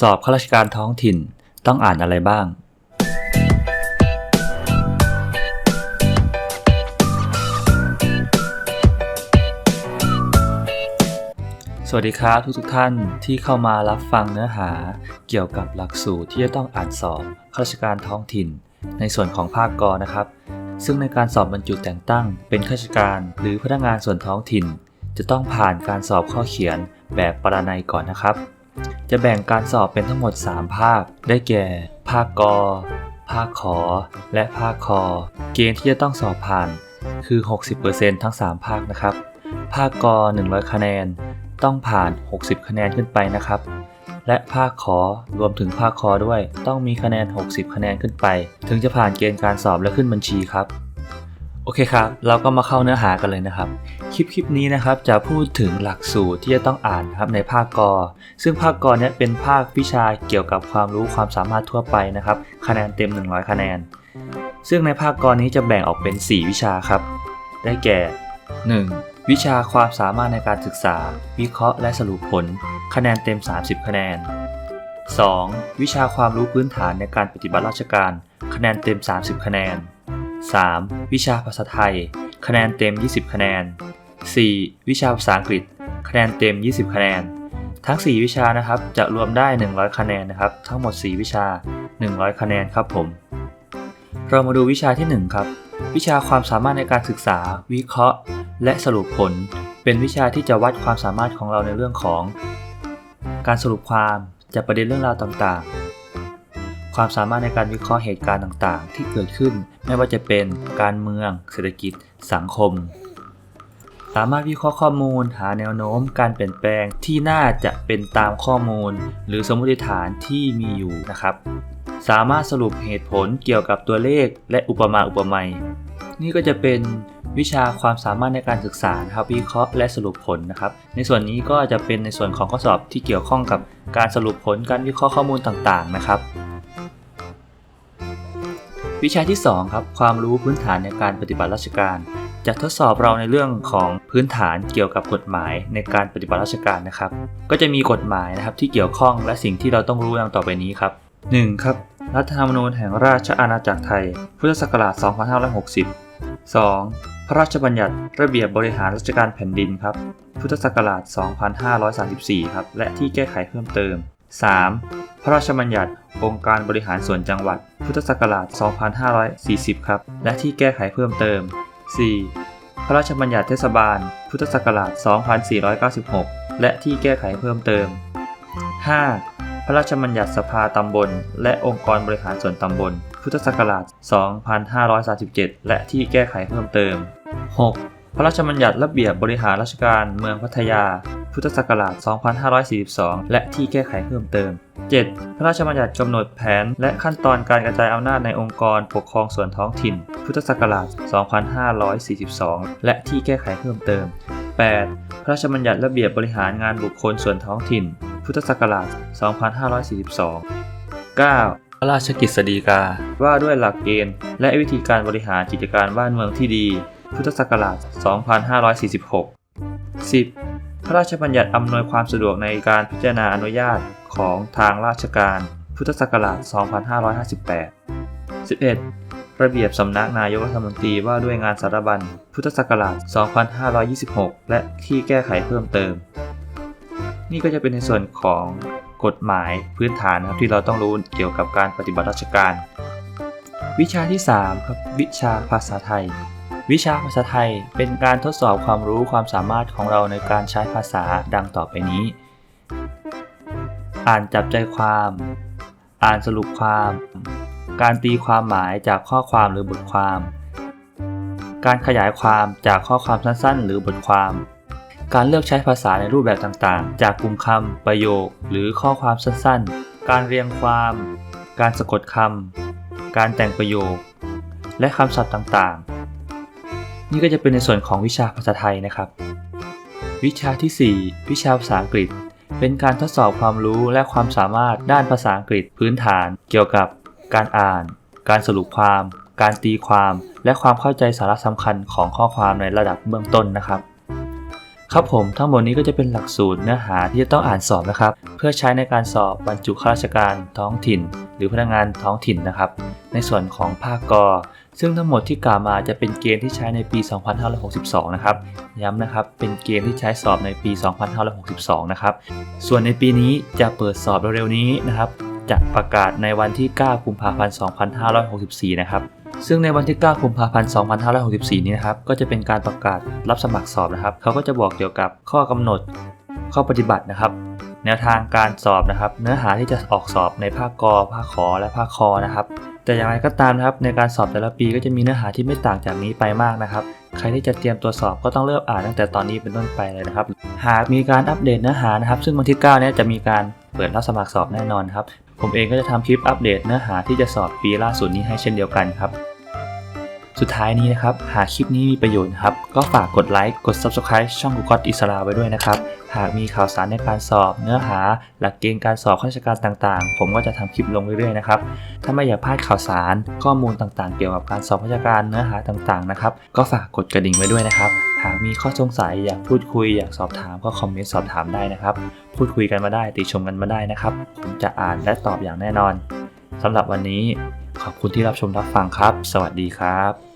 สอบข้าราชการท้องถิ่นต้องอ่านอะไรบ้าง สวัสดีครับทุกทุกท่านที่เข้ามารับฟังเนื้อหา เกี่ยวกับหลักสูตรที่จะต้องอ่านสอบข้าราชการท้องถิ่น ในส่วนของภาคกรนะครับ ซึ่งในการสอบบรรจุแต่งตั้ง เป็นข้าราชการหรือพนักงานส่วนท้องถิ่น จะต้องผ่านการสอบข้อเขียนแบบปรนัยก่อนนะครับ จะแบ่งการสอบเป็นทั้งหมด 3 ภาค ได้แก่ ภาคกอ ภาคขอ และภาคคอ เกณฑ์ที่จะต้องสอบผ่าน คือ 60%ทั้ง 3 ภาคนะครับ ภาคกอ 100 คะแนน ต้องผ่าน 60 คะแนนขึ้นไปนะครับ และภาคขอ รวมถึงภาคคอด้วย ต้องมีคะแนน 60 คะแนนขึ้นไป ถึงจะผ่านเกณฑ์การสอบและขึ้นบัญชีครับ โอเคครับ เราก็มาเข้าเนื้อหากันเลยนะครับ คลิปคลิปนี้นะครับจะพูดถึงหลักสูตรที่จะต้องอ่านครับในภาคกอ ซึ่งภาคกอเนี้ยเป็นภาควิชาเกี่ยวกับความรู้ความสามารถทั่วไปนะครับ คะแนนเต็ม 100 คะแนน ซึ่งในภาคกอนี้จะแบ่งออกเป็น 4 วิชาครับ ได้แก่ 1. วิชาความสามารถในการศึกษา วิเคราะห์และสรุปผล คะแนนเต็ม 30 คะแนน 2. วิชาความรู้พื้นฐานในการปฏิบัติราชการ คะแนนเต็ม 30 คะแนน 3. วิชาภาษาไทย คะแนนเต็ม 20 คะแนน 4. วิชาภาษาอังกฤษ คะแนนเต็ม 20 คะแนน ทั้ง 4 วิชานะครับ จะรวมได้ 100 คะแนนนะครับ ทั้งหมด 4 วิชา 100 คะแนนครับผม เรามาดูวิชาที่ 1 ครับ วิชาความสามารถในการศึกษา วิเคราะห์ และสรุปผล เป็นวิชาที่จะวัดความสามารถของเราในเรื่องของ การสรุปความจากประเด็นเรื่องราวต่างๆ ความสามารถในการวิเคราะห์เหตุการณ์ต่างๆ ที่เกิดขึ้น ไม่ว่าจะเป็นการเมือง เศรษฐกิจ สังคม สามารถวิเคราะห์ข้อมูล หาแนวโน้ม การเปลี่ยนแปลงที่น่าจะเป็นตามข้อมูล หรือสมมติฐานที่มีอยู่นะครับ สามารถสรุปเหตุผลเกี่ยวกับตัวเลข และอุปมาอุปไมยนี่ก็จะเป็นวิชาความสามารถในการศึกษาครับวิเคราะห์และสรุปผลนะครับ ในส่วนนี้ก็จะเป็นในส่วนของข้อสอบที่เกี่ยวข้องกับการสรุปผลการวิเคราะห์ข้อมูลต่างๆนะครับ วิชาที่2ครับความรู้พื้นฐานในการปฏิบัติราชการ จะทดสอบเราในเรื่องของพื้นฐานเกี่ยวกับกฎหมายในการปฏิบัติราชการนะครับ ก็จะมีกฎหมายนะครับที่เกี่ยวข้องและสิ่งที่เราต้องรู้ดังต่อไปนี้ครับ 1. ครับรัฐธรรมนูญแห่งราชอาณาจักรไทย พุทธศักราช 2560 2. พระราชบัญญัติระเบียบบริหารราชการแผ่นดินครับ พุทธศักราช 2534 ครับ และที่แก้ไขเพิ่มเติม 3. พระราชบัญญัติ องค์การบริหารส่วนจังหวัด พุทธศักราช 2540 ครับ และที่แก้ไขเพิ่มเติม 4. พระราชบัญญัติเทศบาล พุทธศักราช 2496 และที่แก้ไขเพิ่มเติม 5. พระราชบัญญัติสภาตำบล และองค์กรบริหารส่วนตำบล พุทธศักราช 2537 และที่แก้ไขเพิ่มเติม 6. พระราชบัญญัติระเบียบบริหารราชการเมืองพัทยา พุทธศักราช 2542 และที่แก้ไขเพิ่มเติม 7. พระราชบัญญัติกำหนดแผน และขั้นตอนการกระจายอำนาจในองค์กรปกครองส่วนท้องถิ่น พุทธศักราช 2542 และที่แก้ไขเพิ่มเติม 8. พระราชบัญญัติระเบียบบริหารงานบุคคลส่วนท้องถิ่น พุทธศักราช 2542 9. พระราชกฤษฎีกา ว่าด้วยหลักเกณฑ์ และวิธีการบริหารกิจการบ้านเมืองที่ดี พุทธศักราช 2546 10. พระราชบัญญัติอำนวยความสะดวกในการพิจารณาอนุญาตของทางราชการ พุทธศักราช 2558 11. ระเบียบสำนักนายกรัฐมนตรีว่าด้วยงานสารบัญ พุทธศักราช 2526 และที่แก้ไขเพิ่มเติม นี่ก็จะเป็นในส่วนของกฎหมายพื้นฐานนะครับที่เราต้องรู้เกี่ยวกับการปฏิบัติราชการ วิชาที่ 3 ครับ วิชาภาษาไทย วิชาภาษาไทยเป็นการทดสอบความรู้ความสามารถของเราในการใช้ภาษาดังต่อไปนี้ อ่านจับใจความ อ่านสรุปความ การตีความหมายจากข้อความหรือบทความ การขยายความจากข้อความสั้นๆ หรือบทความ การเลือกใช้ภาษาในรูปแบบต่างๆ จากกลุ่มคำประโยค หรือข้อความสั้นๆ การเรียงความ การสะกดคำ การแต่งประโยค และคำศัพท์ต่างๆ นี่ก็จะเป็นในส่วนของวิชาภาษาไทยนะครับ วิชาที่ 4 วิชาภาษาอังกฤษ เป็นการทดสอบความรู้และความสามารถด้านภาษาอังกฤษพื้นฐาน เกี่ยวกับการอ่าน การสรุปความ การตีความ และความเข้าใจสาระสำคัญของข้อความในระดับเบื้องต้นนะครับ ครับผมทั้งหมดนี้ก็จะเป็นหลักสูตรเนื้อหาที่จะต้องอ่านสอบนะครับ เพื่อใช้ในการสอบบรรจุข้าราชการท้องถิ่น หรือพนักงานท้องถิ่นนะครับ ในส่วนของภาคก ซึ่งทั้งหมดที่กล่าวมาจะเป็นเกณฑ์ที่ใช้ในปี 2562 นะครับ ย้ำนะครับ เป็นเกณฑ์ที่ใช้สอบในปี 2562 นะครับ ส่วนในปีนี้จะเปิดสอบเร็วๆนี้นะครับ จะประกาศในวันที่ 9 กุมภาพันธ์ 2564 นะครับ ซึ่งในวันที่ 9 กุมภาพันธ์ 2564 นี้นะครับ ก็จะเป็นการประกาศรับสมัครสอบนะครับ เขาก็จะบอกเกี่ยวกับข้อกำหนด ข้อปฏิบัตินะครับแนวทางการสอบนะครับ เนื้อหาที่จะออกสอบในภาคกภาคขอและภาคคอนะครับ แต่อย่างไรก็ตามนะครับในการสอบแต่ละปีก็จะมีเนื้อหาที่ไม่ต่างจากนี้ไปมากนะครับ ใครที่จะเตรียมตัวสอบก็ต้องเริ่มอ่านตั้งแต่ตอนนี้เป็นต้นไปเลยนะครับ หากมีการอัปเดตเนื้อหานะครับ ซึ่งวันที่9เนี้จะมีการเปิดรับสมัครสอบแน่นอนครับผมเองก็จะทำคลิปอัปเดตเนื้อหาที่จะสอบปีล่าสุดนี้ให้เช่นเดียวกันครับ สุดท้ายนี้นะครับ หากคลิปนี้มีประโยชน์นครับ ก็ฝากกดไลค์ กด Subscribe ช่องกูกอตอิสราไว้ด้วยนะครับ หากมีข่าวสารในการสอบ เนื้อหา หลักเกณฑ์การสอบข้าราชการต่างๆ ผมก็จะทำคลิปลงเรื่อยๆนะครับ ถ้าไม่อยากพลาดข่าวสาร ข้อมูลต่างๆ เกี่ยวกับการสอบข้าราชการเนื้อหาต่างๆ นะครับ ก็ฝากกดกระดิ่งไว้ด้วยนะครับ หากมีข้อสงสัยอยากพูดคุยอยากสอบถามก็คอมเมนต์สอบถามได้นะครับ พูดคุยกันมาได้ติชมกันมาได้นะครับ ผมจะอ่านและตอบอย่างแน่นอนสำหรับวันนี้ขอบคุณที่รับชมรับฟังครับ สวัสดีครับ